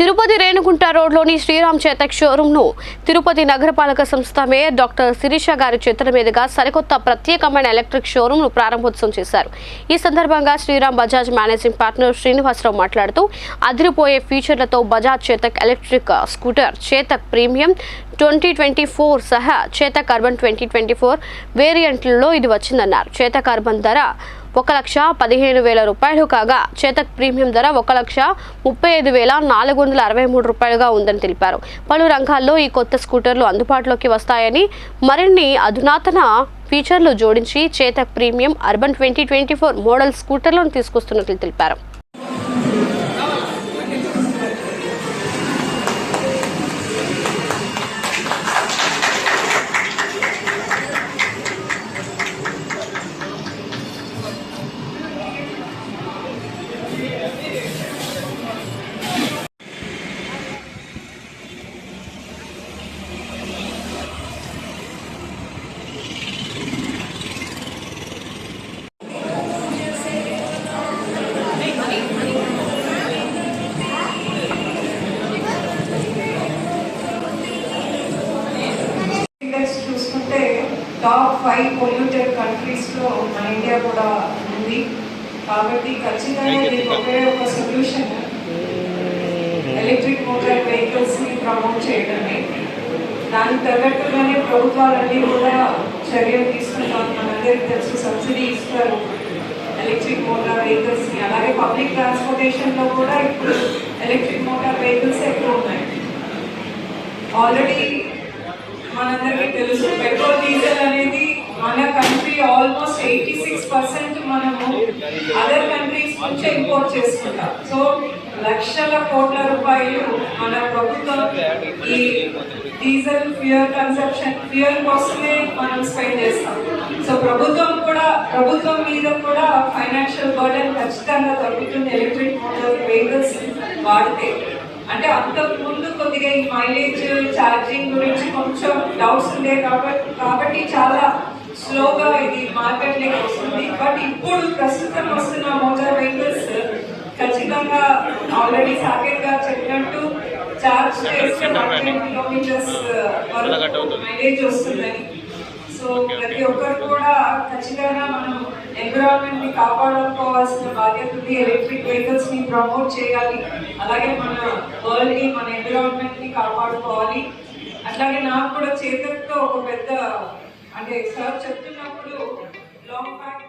తిరుపతి రేణుగుంట రోడ్లోని శ్రీరామ్ చేతక్ షోరూంను తిరుపతి నగరపాలక సంస్థ మేయర్ డాక్టర్ శిరీష గారి చేతుల మీదుగా సరికొత్త ప్రత్యేకమైన ఎలక్ట్రిక్ షోరూంను ప్రారంభోత్సవం చేశారు. ఈ సందర్భంగా శ్రీరామ్ బజాజ్ మేనేజింగ్ పార్ట్నర్ శ్రీనివాసరావు మాట్లాడుతూ అదిరిపోయే ఫీచర్లతో Bajaj Chetak electric scooter Chetak premium twenty twenty four సహా Chetak urban twenty twenty four వేరియంట్లలో ఇది వచ్చిందన్నారు. చేతక్ అర్బన్ ధర ఒక లక్ష పదిహేను వేల రూపాయలు కాగా చేతక్ ప్రీమియం ధర ఒక లక్ష ముప్పై ఐదు వేల నాలుగు వందల అరవై మూడు రూపాయలుగా ఉందని తెలిపారు. పలు రంగాల్లో ఈ కొత్త స్కూటర్లు అందుబాటులోకి వస్తాయని మరిన్ని అధునాతన ఫీచర్లు జోడించి Chetak premium urban twenty twenty four model స్కూటర్లను తీసుకొస్తున్నట్లు తెలిపారు. టాప్ ఫైవ్ పొల్యూటెడ్ కంట్రీస్లో మన ఇండియా కూడా ఉంది. కాబట్టి ఖచ్చితంగా దీనికి ఒకే ఒక సొల్యూషన్ ఎలక్ట్రిక్ మోటార్ వెహికల్స్ని ప్రమోట్ చేయడమే. దానికి తగ్గట్టుగానే ప్రభుత్వాలన్నీ కూడా చర్యలు తీసుకుంటారు మనందరికీ తెలుసు. సబ్సిడీ ఇస్తారు ఎలక్ట్రిక్ మోటార్ వెహికల్స్ని అలాగే పబ్లిక్ ట్రాన్స్పోర్టేషన్లో కూడా ఇప్పుడు ఎలక్ట్రిక్ మోటార్ వెహికల్స్ ఎక్కువ ఉన్నాయి. ఆల్రెడీ తెలుసు పెట్రోల్ డీజిల్ అనేది మన country almost eighty six percent మనము అదర్ కంట్రీస్ నుంచి ఇంపోర్ట్ చేసుకుంటాం. సో లక్షల కోట్ల రూపాయలు మన ప్రభుత్వం ఈ డీజిల్ ఫ్యూయల్ కన్సెప్షన్ ఫ్యూయల్ కోసమే మనం స్పెండ్ చేస్తాం. సో ప్రభుత్వం కూడా ప్రభుత్వం మీద కూడా ఫైనాన్షియల్ బర్డెన్ ఖచ్చితంగా తగ్గుతుంది. ఎలక్ట్రిక్ మోటార్ వెహికల్స్ వాడితే. అంటే అంతకు కొద్దిగా ఈ మైలేజ్ ఛార్జింగ్ గురించి కొంచెం డౌట్స్ ఉండే కాబట్టి కాబట్టి చాలా స్లోగా ఇది మార్కెట్లోకి వస్తుంది. బట్ ఇప్పుడు ప్రస్తుతం వస్తున్న మోటార్ వెహికల్స్ ఖచ్చితంగా ఆల్రెడీ సాకేత్ గారు చెప్పినట్టు చేస్తే కిలోమీటర్స్ మైలేజ్ వస్తుందని. సో ప్రతి ఒక్కరు కూడా ఖచ్చితంగా మనం ఎన్విరాన్మెంట్ని కాపాడుకోవాల్సిన బాధ్యత ఉంది. ఎలక్ట్రిక్ వెహికల్స్ని ప్రమోట్ చేయాలి. అలాగే మన వరల్డ్ని మన ఎన్విరాన్మెంట్ని కాపాడుకోవాలి. అట్లాగే నాకు కూడా చేతులతో ఒక పెద్ద అంటే సార్ చెప్తున్నప్పుడు లాంగ్ బ్యాక్